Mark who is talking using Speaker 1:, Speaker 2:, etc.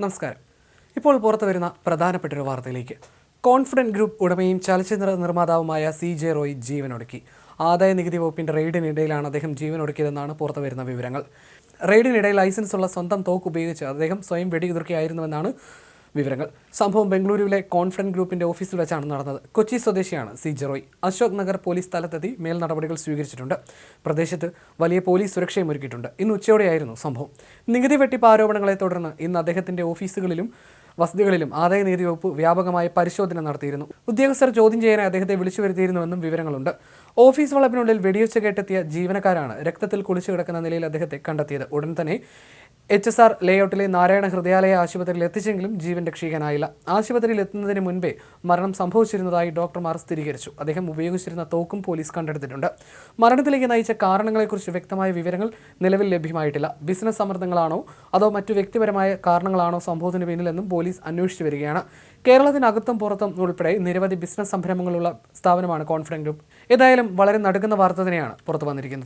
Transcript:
Speaker 1: നമസ്കാരം. ഇപ്പോൾ പുറത്തു വരുന്ന പ്രധാനപ്പെട്ട ഒരു വാർത്തയിലേക്ക്. കോൺഫിഡന്റ് ഗ്രൂപ്പ് ഉടമയും ചലച്ചിത്ര നിർമ്മാതാവുമായ സി ജെ റോയ് ജീവനൊടുക്കി. ആദായ നികുതി വകുപ്പിന്റെ റെയ്ഡിനിടയിലാണ് അദ്ദേഹം ജീവനൊടുക്കിയതെന്നാണ് പുറത്തു വരുന്ന വിവരങ്ങൾ. റെയ്ഡിനിടയിൽ ലൈസൻസുള്ള സ്വന്തം തോക്ക് ഉപയോഗിച്ച് അദ്ദേഹം സ്വയം വെടിയുതിർക്കുകയായിരുന്നുവെന്നാണ് വിവരങ്ങൾ. സംഭവം ബംഗളൂരുവിലെ കോൺഫിഡന്റ് ഗ്രൂപ്പിന്റെ ഓഫീസിൽ വെച്ചാണ് നടന്നത്. കൊച്ചി സ്വദേശിയാണ് സി ജെറോയ്. അശോക് നഗർ പോലീസ് സ്ഥലത്തെത്തി മേൽ നടപടികൾ സ്വീകരിച്ചിട്ടുണ്ട്. പ്രദേശത്ത് വലിയ പോലീസ് സുരക്ഷയും ഒരുക്കിയിട്ടുണ്ട്. ഇന്ന് ഉച്ചയോടെയായിരുന്നു സംഭവം. നികുതി വെട്ടിപ്പ് ആരോപണങ്ങളെ തുടർന്ന് ഇന്ന് അദ്ദേഹത്തിന്റെ ഓഫീസുകളിലും വസതികളിലും ആദായ നികുതി വകുപ്പ് വ്യാപകമായ പരിശോധന നടത്തിയിരുന്നു. ഉദ്യോഗസ്ഥർ ചോദ്യം ചെയ്യാനായി അദ്ദേഹത്തെ വിളിച്ചു വരുത്തിയിരുന്നുവെന്നും വിവരങ്ങളുണ്ട്. ഓഫീസ് വളപ്പിനുള്ളിൽ വെടിവെച്ച് കേട്ടെത്തിയ ജീവനക്കാരാണ് രക്തത്തിൽ കുളിച്ചു കിടക്കുന്ന നിലയിൽ അദ്ദേഹത്തെ കണ്ടെത്തിയത്. ഉടൻ തന്നെ എച്ച് എസ് ആർ ലേഔട്ടിലെ നാരായണ ഹൃദയാലയ ആശുപത്രിയിൽ എത്തിച്ചെങ്കിലും ജീവൻ രക്ഷിക്കാനായില്ല ആശുപത്രിയിൽ എത്തുന്നതിന് മുൻപേ മരണം സംഭവിച്ചിരുന്നതായി ഡോക്ടർമാർ സ്ഥിരീകരിച്ചു. അദ്ദേഹം ഉപയോഗിച്ചിരുന്ന തോക്കും പോലീസ് കണ്ടെടുത്തിട്ടുണ്ട്. മരണത്തിലേക്ക് നയിച്ച കാരണങ്ങളെക്കുറിച്ച് വ്യക്തമായ വിവരങ്ങൾ നിലവിൽ ലഭ്യമായിട്ടില്ല. ബിസിനസ് സമ്മർദ്ദങ്ങളാണോ അതോ മറ്റു വ്യക്തിപരമായ കാരണങ്ങളാണോ സംഭവത്തിന് പിന്നിലെന്നും പോലീസ് അന്വേഷിച്ചു വരികയാണ്. കേരളത്തിനകത്തും പുറത്തും ഉൾപ്പെടെ നിരവധി ബിസിനസ് സംരംഭങ്ങളുള്ള സ്ഥാപനമാണ് കോൺഫിഡന്റ് ഗ്രൂപ്പ്. ഏതായാലും വളരെ നടുക്കുന്ന വാർത്ത തന്നെയാണ് പുറത്തു വന്നിരിക്കുന്നത്.